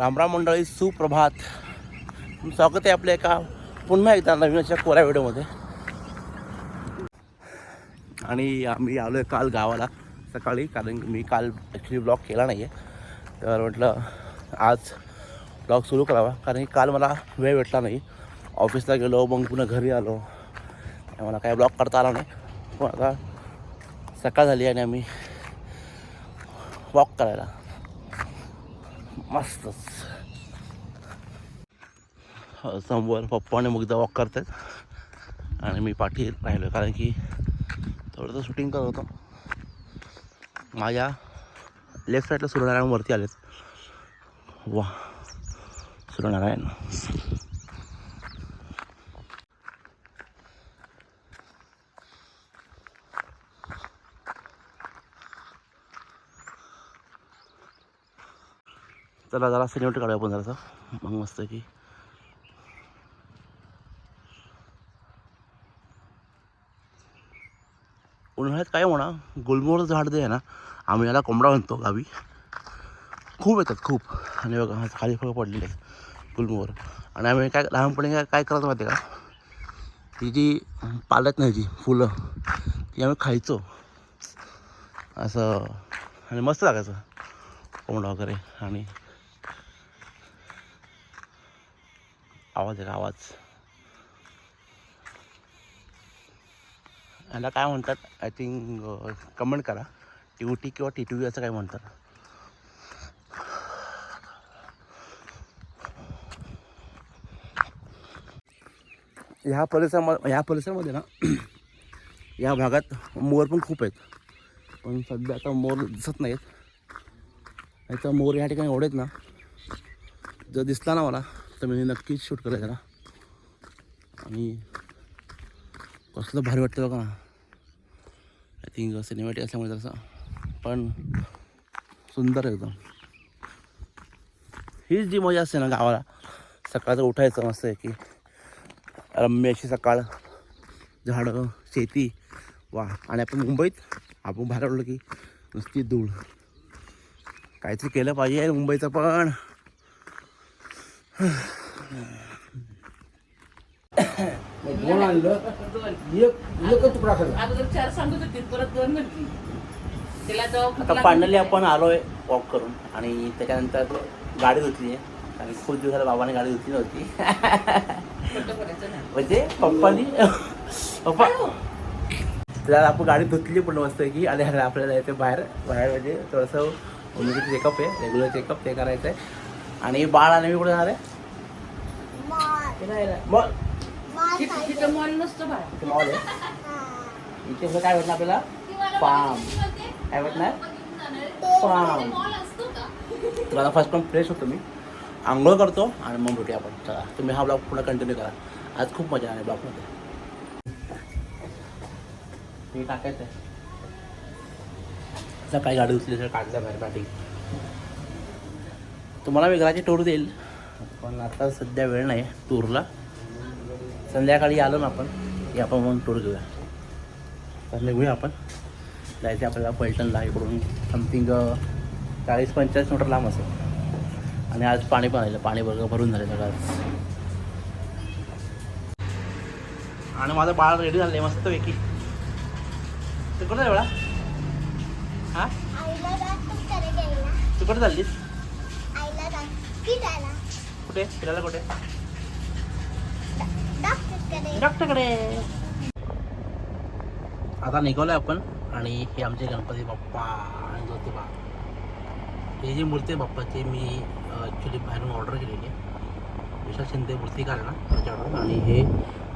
रामराम मंडळी सुप्रभात. स्वागत आहे आपल्या एका पुन्हा एकदा नवीन अशा कोऱ्या व्हिडिओमध्ये. आणि आम्ही आलो आहे काल गावाला सकाळी कारण की मी काल ॲक्च्युली ब्लॉग केला नाही आहे तर म्हटलं आज ब्लॉग सुरू करावा कारण की काल मला वेळ भेटला नाही. ऑफिसला गेलो मग पुन्हा घरी आलो. मला काय ब्लॉग करता आला नाही. पण आता सकाळ झाली आणि आम्ही वॉक करायला. मस्तच. समोर पप्पा आणि मुगदा वॉक करतात आणि मी पाठी राहिलो कारण की थोडंसं शूटिंग करत होतो. माझ्या लेफ्ट साईडला सूर्यनारायण वरती आलेत. वा सूर्यनारायण. चला जरा सिनेमॅट काढूया आपण जरासा. मग मस्त की उन्हाळ्यात काय म्हणा गुलमोहर झाड जे आहे ना आम्ही याला कोंबडा म्हणतो गावी. खूप येतात खूप. आणि बघा खाली फळं पडलेले आहेत गुलमोहर. आणि आम्ही काय लहानपणी काय काय करायचं माहिती आहे का? ती जी पालत नाही जी फुलं ती आम्ही खायचो. असं आणि मस्त लागायचं कोंबडा वगैरे आणि आवाज आहे का आवाज याला काय म्हणतात? आय थिंक कमेंट करा. टी ओ टी किंवा टी टी व्ही असं काय म्हणतात? ह्या परिसरामध्ये ह्या परिसरामध्ये ना या भागात मोर पण खूप आहेत. पण सध्या आता मोर दिसत नाहीत. नाही तर मोर या ठिकाणी ओढेत ना जर दिसला ना मला तर मी म्हणजे नक्कीच शूट करेल त्याला आणि कसलं भारी वाटतं बघा आय थिंक सिनेमॅटिक असल्यामुळे तसं पण सुंदर एकदम. हीच जी मजा असते ना गावाला. सकाळचं उठायचं मस्त आहे की रम्य अशी सकाळ. झाडं शेती. वा. आणि आपण मुंबईत आपण बाहेर वाटलं की नुसती धूळ. काहीतरी केलं पाहिजे मुंबईचं पण. दोन आणलं एक एकच तुकडा खाल्ला. अगोदर चार सांगत होती परत दोन तिला आता फायनली आपण आलो आहे वॉक करून. आणि त्याच्यानंतर गाडी धुतली आहे. आणि खूप दिवसाला बाबाने गाडी धुतली नव्हती. म्हणजे पप्पानी पप्पा त्याला आपण गाडी धुतली पण मस्त की आणि आपल्याला येते बाहेर बाहेर म्हणजे थोडंसं चेकअप आहे. रेग्युलर चेकअप ते करायचं आहे आणि बाळ आणि मी कुठे जाणार आहे? मॉल तिथं तिथं मॉल नसतो बाळा इथे मॉल आहे? इथे पुढे काय भेटणार आपल्याला? फार्म काय भेटणार? फार्म तुम्हाला फर्स्ट पण फ्रेश होतो मी. आंघोळ करतो आणि मग भेटूया आपण. चला तुम्ही हा ब्लॉग पुन्हा कंटिन्यू करा. आज खूप मजा आहे ब्लॉगमध्ये हे टाकायचं आहे सकाळी गाडी उचली तर काढल्या बाहेर पाठी तुम्हाला मी घराची टूर देईल. पण आता सध्या वेळ नाही टूरला. संध्याकाळी आलो ना आपण की आपण मग टूर घेऊया. तर निघूया आपण. जायचं आपल्याला पलटणला इकडून समथिंग चाळीस पंचेचाळीस मीटर लांब असेल. आणि आज पाणी पण आलेलं पाणी बघा भरून झालं सगळं आज. आणि माझं बाळ रेडी झालं आहे मस्त पैकी तू कुठं एवढा हां? तू कुठं चाललीस? कुठे? फिरायला कुठे? डॉक्टरकडे. आता निघालोय आपण आणि हे आमचे गणपती बाप्पा आणि ज्योतिबा. ही जी मूर्ती आहे बाप्पाची मी ॲक्च्युली बाहेरून ऑर्डर केलेली आहे. विशाल शिंदे मूर्तिकार आहे ना त्याच्याकडून आणि हे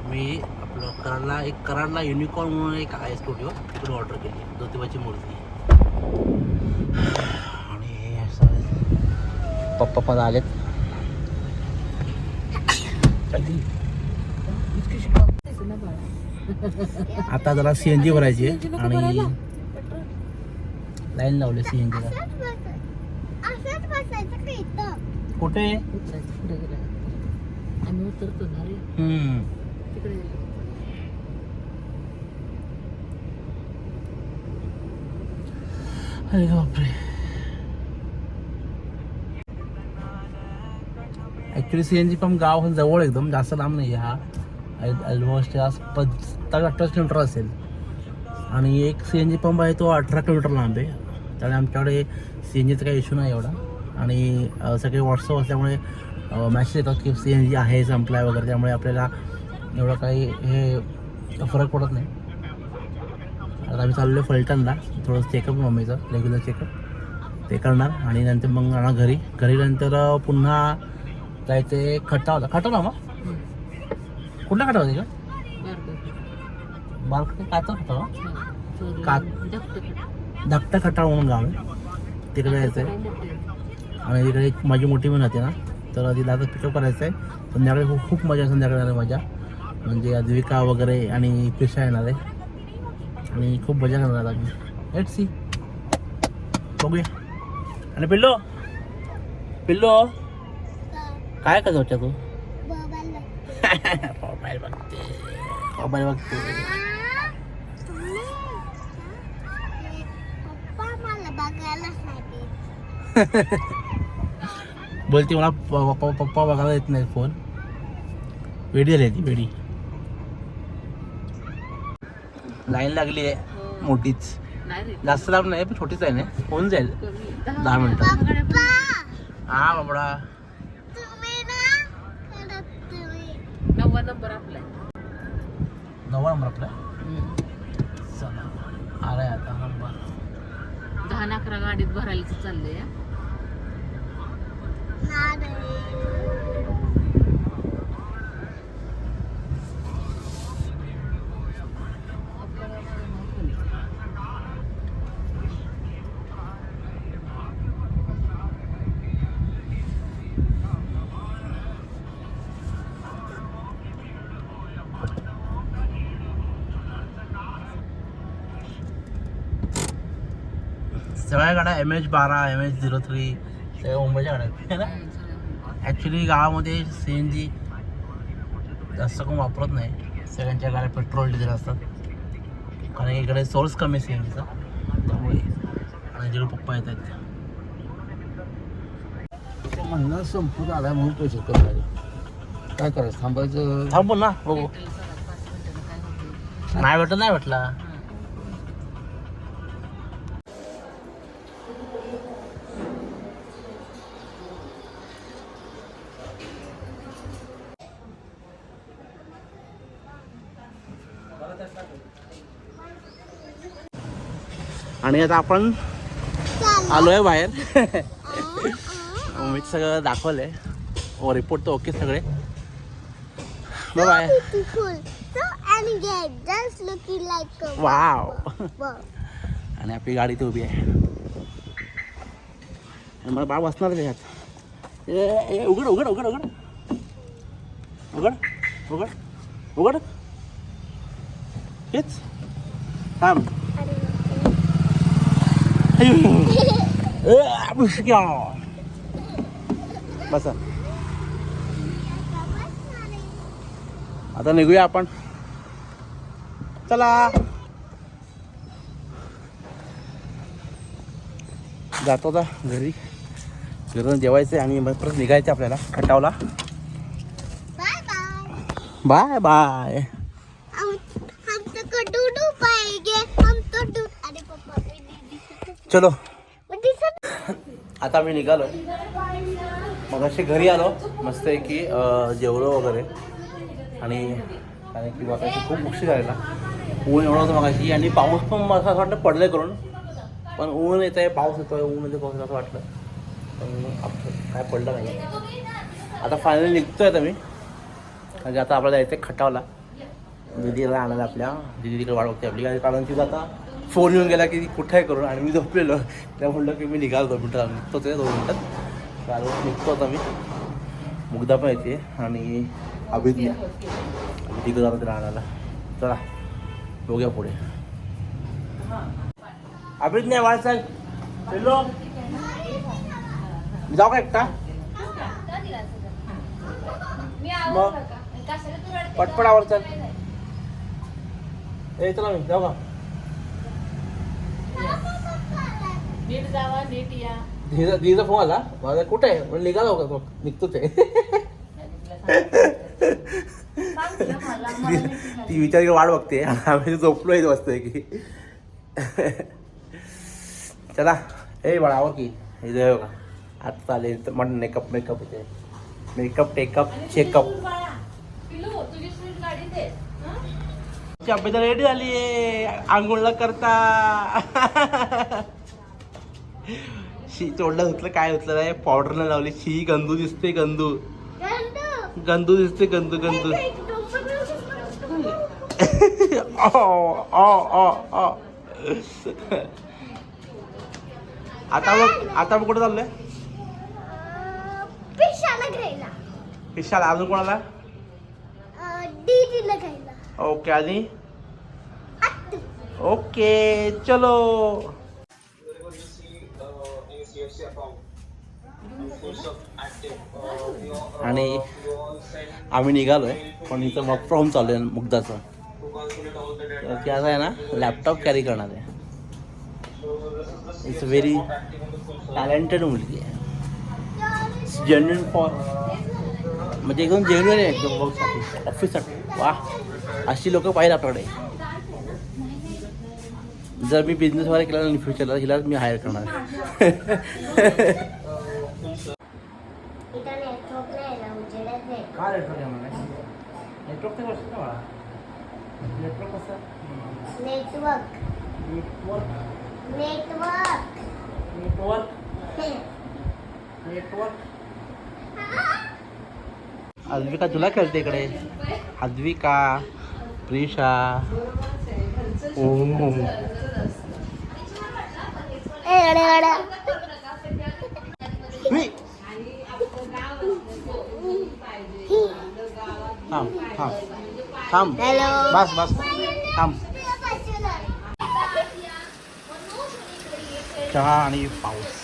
मी आपलं कराडला एक कराडला युनिकॉर्न म्हणून एक आहे स्टुडिओ तिकडून ऑर्डर केली आहे. ज्योतिबाची मूर्ती. आणि हे असं पप्पा पण आलेत. बाळा. आता जरा सी एन जी भरायची आणि. लाईन लावली सी एन जीला कुठे उतरायचं, पुढे गेलं. आम्ही उतरतो ना रे हम्म. तिकडे. अरे बापरे actually C N G pump गावाहून जवळ एकदम जास्त लांब नाही आहे हा. ऑलमोस्ट पत्ता अठरा किलोमीटर असेल. आणि एक सी एन जी पंप आहे तो अठरा किलोमीटर लांब आहे. त्यामुळे आमच्याकडे सी एन जीचा काही इश्यू नाही एवढा. आणि सगळे व्हॉट्सअप असल्यामुळे मॅसेज येतात की सी एन जी आहे संपलाय वगैरे. त्यामुळे आपल्याला एवढं काही हे फरक पडत नाही. आता आम्ही चाललो आहे फलटणला थोडं चेकअप मम्मीचं रेग्युलर चेकअप ते करणार. आणि नंतर मग आणा घरी. घरी नंतर पुन्हा जायचं आहे खटावला. खटावला मग? कुठला खटाव का बालकडे काचा खटाव. का- धाकटा खटाव म्हणून गाव आहे. तिकडे जायचं आहे. आणि तिकडे एक माझी मोठी बहीण होती ना तर तिला आता पिकअप करायचं आहे संध्याकाळी खूप खूप मजा संध्याकाळी मजा म्हणजे अद्विका वगैरे आणि प्रिशा येणार आहे. आणि खूप मजा करणार आम्ही. सी बघूया. आणि पिल्लो? पिल्लो? काय करत होत्या तू? मोबाईल बघते. मोबाईल बघते. पप्पा मला बघायलाच नाही देत. बोलते मला प- पप्पा पप्पा बघायला येत नाही फोन. वेडी झाली ती वेडी. लाईन लागली आहे. मोठीच. नाही रे. जास्त लांब नाही पण छोटीच आहे. ना होऊन जाईल. दहा मिनिटं. हा बाबडा तुम्ही ना खरंच तुम्ही नववा नंबर आपला आहे. नवा नंबर आपला चला आलाय आता नंबर. दहा न अकरा गाडीत भरायला चाललंय सगळ्या गाड्या एम एच बारा एम एच झिरो थ्री सगळ्या मुंबईच्या गाड्या आहेत है ना. ॲक्च्युली गावामध्ये सी एन जी जास्त कोण वापरत नाही. सगळ्यांच्या गाड्या पेट्रोल डिझेल असतात. कारण इकडे सोर्स कमी सी एन जीचा त्यामुळे आणि जिकडे पप्पा येत आहेत. म्हणणं संपून आलाय म्हणून पैसे कमी काय करायचं? थांबायचं? थांबू ना बघू. होते? नाही भेटलं नाही भेटला. आणि आता आपण आलोय बाहेर. मी सगळं दाखवलंय. हो रिपोर्ट तर ओके सगळे. Bye wow. आणि आपली गाडी इथे उभी आहे. आणि मला बाळ बसणार त्याच्यात. ए, उघड उघड उघड उघड. उघड उघड उघड. हेच. थांब. अय्यो. ए, बुशक्या. बसा आता निघूया आपण चला जातो आता घरी घरून जेवायचं आणि मग परत निघायचं आपल्याला खटावला बाय बाय चलो. मैं दिखत आता मी निघालो. मग असे घरी आलो. मस्त आहे की जेवलो वगैरे. आणि कारण की मगाशी खूप उशीर झालेला. ऊन एवढं होतं मगाशी. आणि पाऊस पण मला असं वाटतं पडलं करून. पण ऊन येत आहे पाऊस येतोय ऊन येते पाऊस येतो असं वाटलं. पण काय पडलं नाही. आता फायनली निघतोय आता मी. म्हणजे आता आपल्याला जायचं आहे खटावला. दिदीला आणायला आपल्या. दिदी तिकडे बघते आपली. कारण- तिचा आता फोन येऊन गेला की कुठे आहे करून? आणि मी झोपलेलो. त्या म्हणलं की मी निघालो दोन मिनटात निघतो ते दोन मिनटात. चालू निघतो आता मी. मुग्धा पण येते. आणि अभिज्ञा. तिकडे जातो ते राहण्याला चला बघूया पुढे. अभिज्ञा वाळ चल हॅलो. जाऊ का एकटा? मग. पटपट आवर ए चला मी जाऊ का? नीट जावा नीट या. फोन आला? माझा कुठे आहे? पण निघाला होता तो. निघतो ते. ती विचार वाट बघते. आम्ही झोपलो आहे वाजतोय की चला. ए बाळा आवर की? हे जे बघा. आता चालेल तर म्हण मेकअप मेकअप इथे मेकअप टेकअप चेकअप पिलू तुझी स्वीट गाडी दे हं? अभ्यास रेडी झाली आहे आंघोळला करता. शी तोंडला धुतलं काय धुतलं नाही पावडर लावली. शी गंदू दिसते गंदू. गंदू दिसते गंदू गंदू. आता मग आता मग कुठे चाललोय? पिशाला विशाल अजून कोणाला? ओके आणि? ओके चलो. आणि आम्ही निघालोय पण इथं वर्क फ्रॉम चालू आहे मुग्धाचं. तर ते असं आहे ना लॅपटॉप कॅरी करणार आहे. इट्स व्हेरी टॅलेंटेड मुलगी आहे. जेन्युन फॉर म्हणजे एकदम जेन्युन आहे एकदम वर्कसाठी ऑफिससाठी वा अशी लोकं पाहिजे आपल्याकडे. जर मी बिझनेस वगैरे केला ना फ्युचरला हिला मी हायर करणार. इथं नेटवर्क नाही ना उजेडच नाही. काय नेटवर्क आहे मला नेटवर्क तर कसं मला नेटवर्क कसं? Network network network network network Advika तुला खेळते इकडे. अद्विका प्रिशा. ओ थांब थांब. थांब. बस बस. थांब. चहा आणि पाऊस.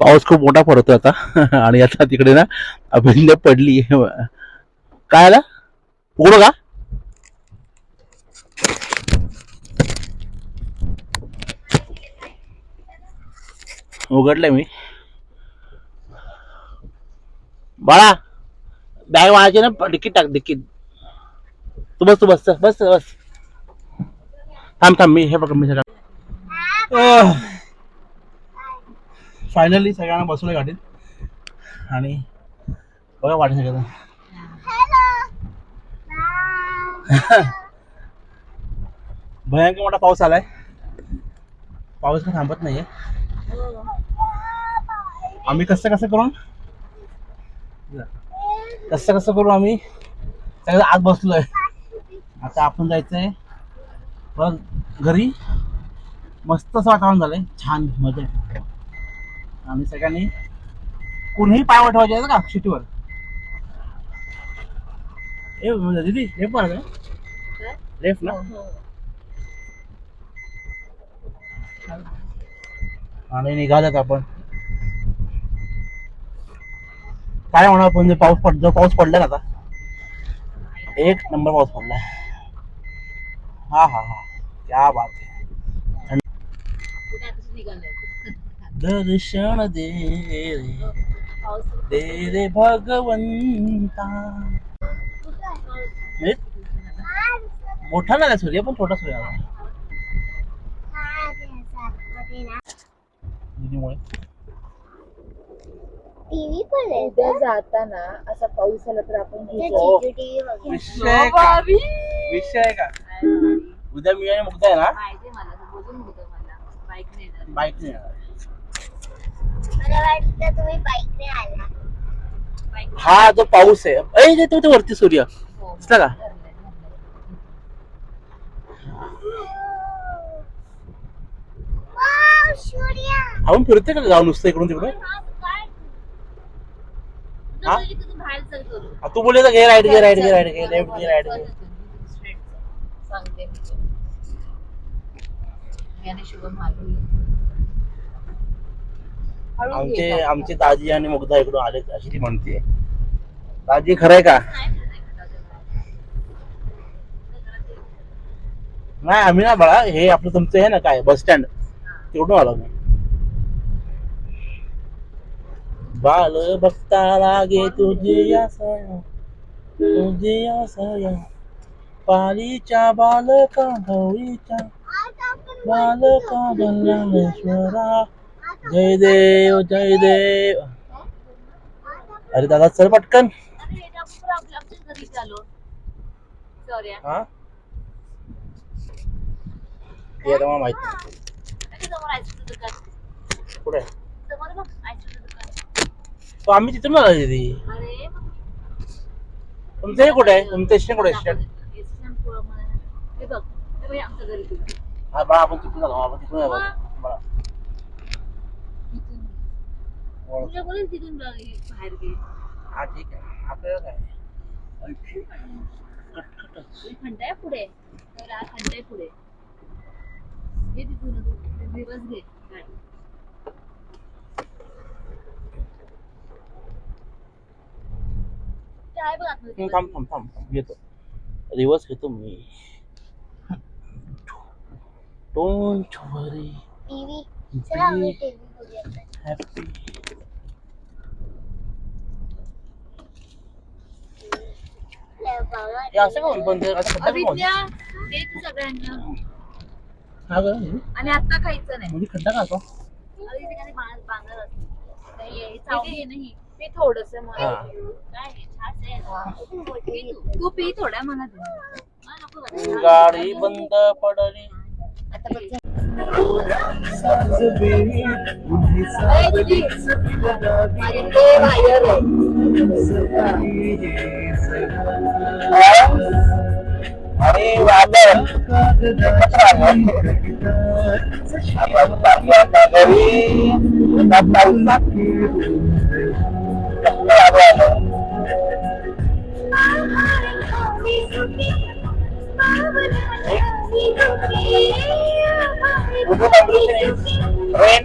पाऊस खूप मोठा पडतोय आता. आणि आता तिकडे ना अभिनय पडली. काय आला? उघड का? उघडलंय मी. बाळा बॅग वाढायची ना डिकीट टाक डिकीट तू बस तू बस बस बस. थांब थांब मी हे बघ मी सगळं. फायनली सगळ्यांना बसलोय गाडीत. आणि बघा वाटत सगळं भयंकर मोठा पाऊस आलाय. पाऊस काय थांबत नाहीये. आम्ही कसं कसं करून? कसं कसं करू आम्ही? सगळं आत बसलोय. आता आपण जायचंय. परत घरी मस्त असं वातावरण झालंय. छान मजा येते. आणि सगळ्यांनी कुणीही पाय आहे का शिटीवर? ए दीदी लेफ्ट मारा लेफ्ट ना? आणि निघाल्यात आपण. काय म्हणा आपण पाऊस पड पाऊस पडला ना आता एक नंबर पाऊस पडलाय. हा हा हा. क्या बात है. दर्शन दे रे. दे रे भगवंता. मोठा झाला सूर्य पण छोटा सूर्य दीदीमुळे टीव्ही पण आहे उद्या जाताना असा पाऊस आला तर आपण हो. विषय का? विषय का उद्या मी आणि मुक्ता आहे ना? मला बोलून मला. बाईक नाही जात. बाईक नाही येणार. मला वाटतं तुम्ही बाईकने आला. बाईक हा जो पाऊस आहे. ऐ ते तो ते वरती सूर्य. हो. दिसला का धरलंय, धरलंय. वाव सूर्य आपण फिरते का जाऊन नुसतं इकडून हा? आ, तू बोलले घे राईट घे राईट घे राईट घे लेफ्ट घे राईट घे. आमचे. आमचे दाजी आणि मुग्धा इकडून आले अशी ती म्हणते. दाजी खरंय का? नाही, आम्ही ना बाळा हे आपलं तुमचं आहे ना काय बस स्टँड. आलो मी बाल बघता लागे तुझे या सया तुझे या सया पालीच्या बालका आपण बालका बल्लामेश्वरा जय देव जय देव. अरे दादा चल पटकन. हा? माहीत. समोर आईस्क्रीम दुकान. कुठे? समोर बघ आईस्क्रीम दुकान. तो आम्ही तिथून आलो दीदी अरे तुमचं हे कुठे आहे? तुमचं स्टेशन कुठे आहे? स्टेशन हे बघ हे बघ आमच्या घरी तू हा बा आपण तिथून आलो. आपण तिथून आलो. बरं. ओळख. तुझ्या बोलेल तिथून बघ, हे बाहेर हा ठीक आहे. आपल्याला काय? आहे. पुढे. तर आहे पुढे. घे तिथून दिवस घे गाडी ते आहे बघ आतमध्ये हम्म, थांब थांब थांब थांब घेतो. रिवर्स घेतो मी. डोंट वरी टीव्ही चला आम्ही टीव्ही बघूया हॅपी लय बाबा हे असं का पण ते असं दे तू सगळ्यांना. हा आणि आता खायचं नाही म्हणजे खड्डा असं अरे काही बांध बांधत हे चावली थोडस मला हा. काय हे, छास आहे. पी तू. तू पी थोड्या मला दे. नको बाबा. गाडी बंद पडली आता बघ जा. अरे दीदी, माझे ते वायर आहे. Ini ada keterangan ya. apa keterangan dari kata sakit. keterangan Buku ini Rain.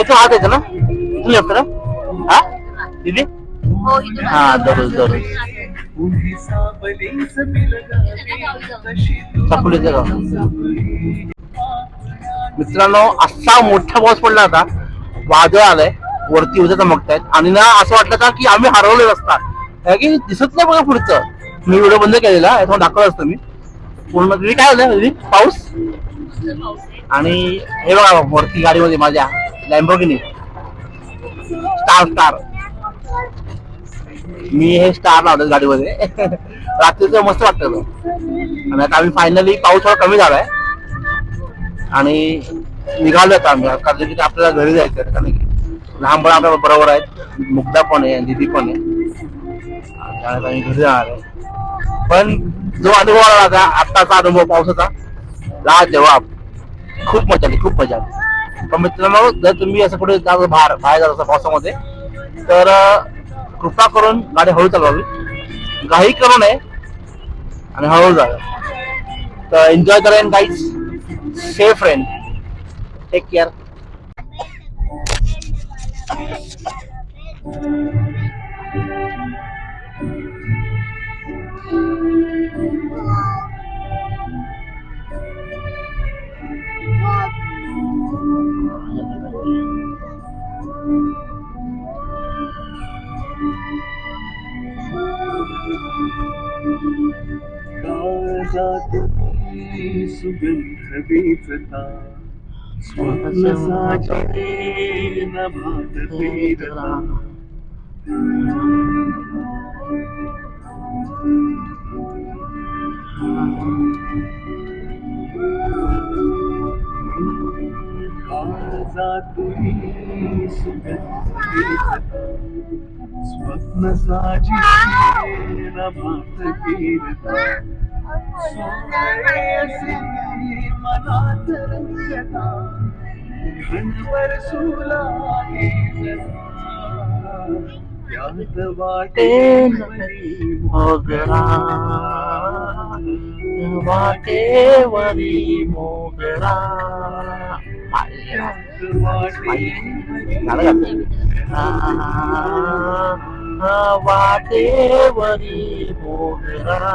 इथून हात येतं ना इथून लेफ्ट ना हा दीदी हो, इथून हा मित्रांनो असा मोठा पाऊस पडला होता वादळ आलंय वरती उद्या चमकतायत. आणि ना असं वाटलं का की आम्ही हरवले रस्ता कारण की दिसत नाही बघा पुढचं. मी व्हिडिओ बंद केलेला तुम्हाला दाखवत असतो मी. पूर्ण तुम्ही काय झालं दीदी पाऊस. आणि हे बघा वरती गाडीमध्ये माझ्या लॅम्बोगिनी स्टार स्टार मी हे स्टार लावलं गाडीमध्ये. रात्रीचं मस्त वाटतं. आणि आता आम्ही फायनली पाऊस थोडा कमी झालाय. आणि निघालो आता आम्ही कारण की आपल्याला घरी जायचं आहे. कारण की लहान पण आपल्या बरोबर आहेत. मुक्ता पण आहे दिदी पण आहे. आम्ही घरी जाणार आहे. पण जो अनुभव आला होता आत्ताचा अनुभव पावसाचा ला जवाब खूप मजा आली खूप मजा आली. पण मित्रांनो जर तुम्ही असं कुठे जात बाहेर बाहेर जात असा पावसामध्ये तर कृपा करून गाडी हळू चालवावी घाई करू नये आणि हळू जावे तर एन्जॉय करेन guys safe rain take care जाते सुगंध वेचता स्वप्न साचे न भागते राम जाते स्वप्न साचे न भागते राम मोगरा वाटे वरी मोगरा वाटे वरी मोगरा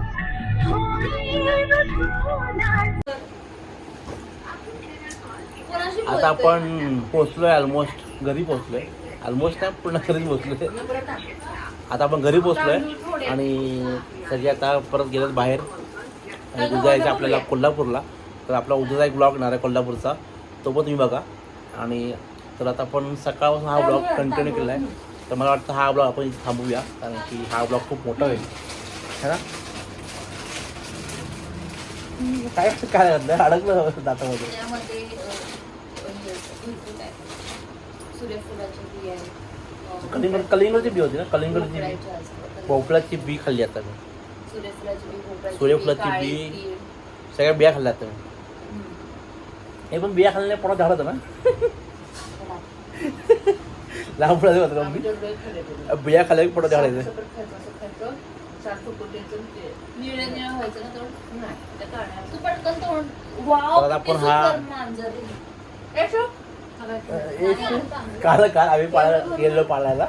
आता आपण पोचलोय ऑलमोस्ट घरी पोचलोय ऑलमोस्ट नाही पूर्ण घरी पोचलोय आता आपण घरी पोचलोय आणि सगळे आता परत गेलेत बाहेर. आणि उद्या जायचं आपल्याला कोल्हापूरला. तर आपला उद्याचा एक ब्लॉग येणार आहे कोल्हापूरचा. तो पण तुम्ही बघा. आणि तर आता आपण सकाळपासून हा ब्लॉग कंटिन्यू केला आहे तर मला वाटतं हा ब्लॉग आपण थांबूया. कारण की हा ब्लॉग खूप मोठा होईल. है ना? काय काय घातलं अडकलं दातामध्ये त्यामध्ये अ, म्हणजे. सूर्यफुलाची बी आहे अ, कलिंगड कलिंगडची बी होती ना कलिंगडची बी. भोपळ्याची बी खाल्ली आता मी सूर्यफुलाची बी. सगळ्या बिया खाल्ल्या आता मी. हे पण बिया खाल्ल्याने पोटात झाड होतं ना लहान पोटात होतं मी. बिया खाल्ल्या पोटात झाडायचं निळं निळं व्हायचं ना नाही, त्या. तू पटकन तोंड वाव तर किती आपण हा- सुंदर मांजर आहे. येशो? काल काल आम्ही पाळायला गेलो पाळायला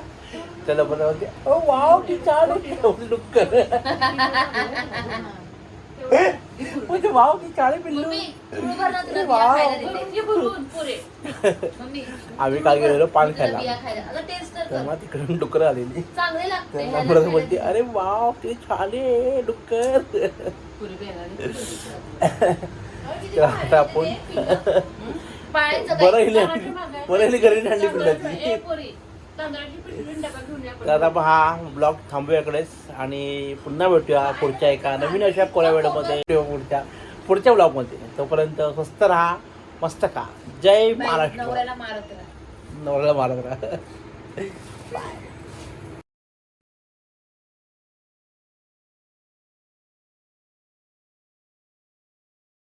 त्याला पण म्हणते ओ वाव ती छान आहे डुक्कर म्हणजे वाव की पिल्लू। वाव। आम्ही काल गेलेलो पान खायला. तेव्हा तिकडून डुकर आलेली बोलते अरे वाव किती छान डुकर. डुक्कर आता आपण बरं हिली बरं घरी आणली पिल्लाची तर आता आपण हा ब्लॉग थांबूया इकडेच आणि पुन्हा भेटूया पुढच्या एका नवीन अशा कोऱ्या वेळेमध्ये किंवा पुढच्या पुढच्या ब्लॉगमध्ये. तोपर्यंत स्वस्त राहा मस्त खा. जय महाराष्ट्र. नवऱ्याला मारत राहा. नवऱ्याला मारत राहा. बाय.